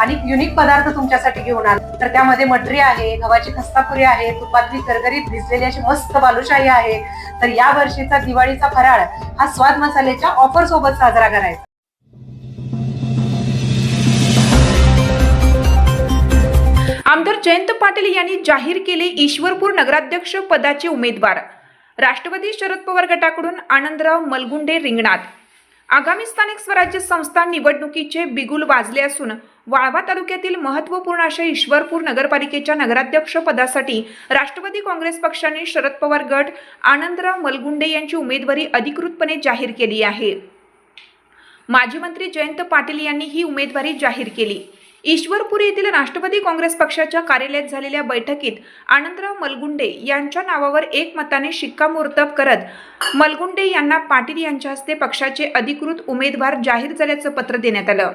आणि युनिक पदार्थ तुमच्यासाठी घेऊन आले. तर त्यामध्ये मटरी आहे गव्हाची खस्तापुरी आहे तुपातली करकरीत भिजलेली अशी मस्त बालुशाही आहे. तर या वर्षीचा दिवाळीचा फराळ हा स्वाद मसाल्याच्या ऑफर सोबत साजरा करायचा. आमदार जयंत पाटील यांनी जाहीर केले ईश्वरपूर नगराध्यक्ष पदाचे उमेदवार. राष्ट्रवादी शरद पवार गटाकडून आनंदराव मलगुंडे रिंगणात. आगामी स्थानिक स्वराज्य संस्था निवडणुकीचे बिगुल वाजले असून वाळवा तालुक्यातील महत्त्वपूर्ण अशा ईश्वरपूर नगरपालिकेच्या नगराध्यक्ष पदासाठी राष्ट्रवादी काँग्रेस पक्षाने शरद पवार गट आनंदराव मलगुंडे यांची उमेदवारी अधिकृतपणे जाहीर केली आहे. माजी मंत्री जयंत पाटील यांनी ही उमेदवारी जाहीर केली. ईश्वरपूर येथील राष्ट्रवादी काँग्रेस पक्षाच्या कार्यालयात झालेल्या बैठकीत आनंदराव मलगुंडे यांच्या नावावर एकमताने शिक्कामोर्तब करत मलगुंडे यांना पाटील यांच्या हस्ते पक्षाचे अधिकृत उमेदवार जाहीर झाल्याचं पत्र देण्यात आलं.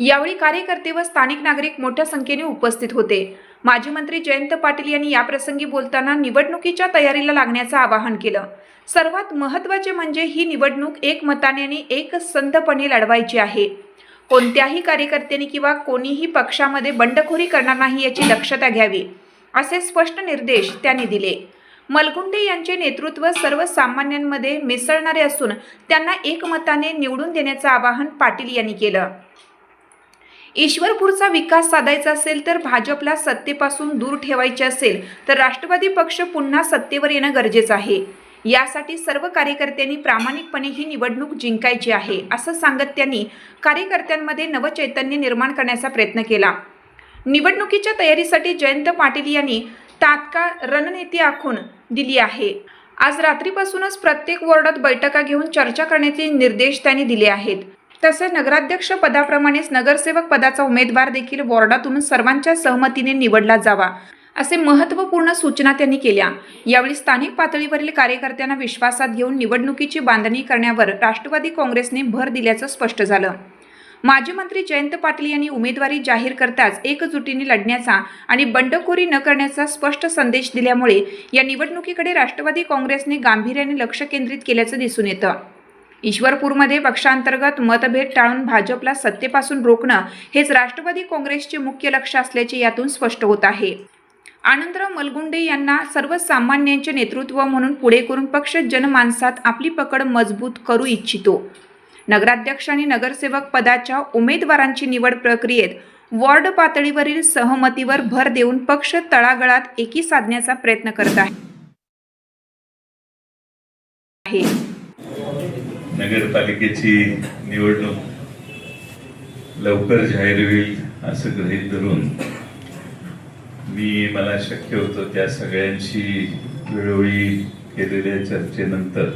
यावेळी कार्यकर्ते व स्थानिक नागरिक मोठ्या संख्येने उपस्थित होते. माजी मंत्री जयंत पाटील यांनी याप्रसंगी बोलताना निवडणुकीच्या तयारीला लागण्याचं आवाहन केलं. सर्वात महत्त्वाचे म्हणजे ही निवडणूक एकमताने आणि एकसंधपणे लढवायची आहे. कोणत्याही कार्यकर्त्यांनी किंवा कोणीही पक्षामध्ये बंडखोरी करणार नाही याची दक्षता घ्यावी असे स्पष्ट निर्देश त्यांनी दिले. मलगुंडे यांचे नेतृत्व सर्वसामान्यांमध्ये मिसळणारे असून त्यांना एकमताने निवडून देण्याचं आवाहन पाटील यांनी केलं. ईश्वरपूरचा विकास साधायचा असेल तर भाजपला सत्तेपासून दूर ठेवायचे असेल तर राष्ट्रवादी पक्ष पुन्हा सत्तेवर येणं गरजेचं आहे. यासाठी सर्व कार्यकर्त्यांनी प्रामाणिकपणे ही निवडणूक जिंकायची आहे असं सांगत त्यांनी कार्यकर्त्यांमध्ये नवचैतन्य निर्माण करण्याचा प्रयत्न केला. निवडणुकीच्या तयारीसाठी जयंत पाटील यांनी तात्काळ रणनीती आखून दिली आहे. आज रात्रीपासूनच प्रत्येक वॉर्डात बैठका घेऊन चर्चा करण्याचे निर्देश त्यांनी दिले आहेत. तसेच नगराध्यक्ष पदाप्रमाणेच नगरसेवक पदाचा उमेदवार देखील वॉर्डातून सर्वांच्या सहमतीने निवडला जावा असे महत्त्वपूर्ण सूचना त्यांनी केल्या. यावेळी स्थानिक पातळीवरील कार्यकर्त्यांना विश्वासात घेऊन निवडणुकीची बांधणी करण्यावर राष्ट्रवादी काँग्रेसने भर दिल्याचं स्पष्ट झालं. माजी मंत्री जयंत पाटील यांनी उमेदवारी जाहीर करताच एकजुटीने लढण्याचा आणि बंडखोरी न करण्याचा स्पष्ट संदेश दिल्यामुळे या निवडणुकीकडे राष्ट्रवादी काँग्रेसने गांभीर्याने लक्ष केंद्रित केल्याचं दिसून येतं. ईश्वरपूरमध्ये पक्षांतर्गत मतभेद टाळून भाजपला सत्तेपासून रोखणं हेच राष्ट्रवादी काँग्रेसचे मुख्य लक्ष असल्याचे यातून स्पष्ट होत आहे. आनंदराव मलगुंडे यांना सर्वसामान्यांचे नेतृत्व म्हणून पुढे करून पक्ष जनमानसात आपली पकड मजबूत करू इच्छितो. नगराध्यक्ष आणि नगरसेवक पदाच्या उमेदवारांची निवड प्रक्रियेत वॉर्ड पातळीवरील सहमतीवर भर देऊन पक्ष तळागळात एकी साधण्याचा प्रयत्न करत आहे. नगरपालिकेची निवडणूक लवकर जाहीर होईल असं गृहीत धरून मी मला शक्य होतं त्या सगळ्यांशी वेळोवेळी केलेल्या चर्चेनंतर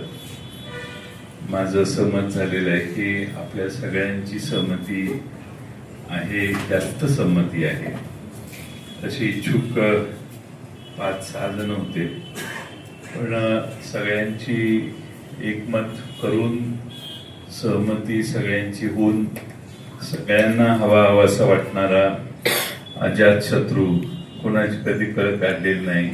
माझं सहमत झालेलं आहे की आपल्या सगळ्यांची सहमती आहे जास्त संमती आहे. तशी इच्छुक पाच सहा जण होते. पण सगळ्यांची एकमत करून सहमती सगळ्यांची होऊन सगळ्यांना हवा हवासा वाटणारा अजात शत्रू कोणाची कधी कळ काढलेली नाही.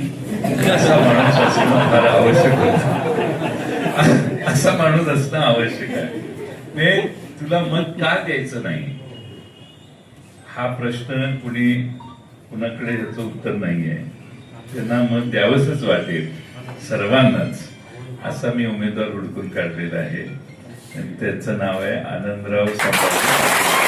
असा माणूस असणं फार आवश्यक होत. असा माणूस असणं आवश्यक आहे. म्हणजे तुला मत का द्यायचं नाही? हा प्रश्न कुणी कुणाकडे याचं उत्तर नाहीये. त्यांना मत द्यावंच वाटेल सर्वांनाच. असा मी उमेदवार हुडकून काढलेला आहे. आणि त्याचं नाव आहे आनंदराव संभाजी.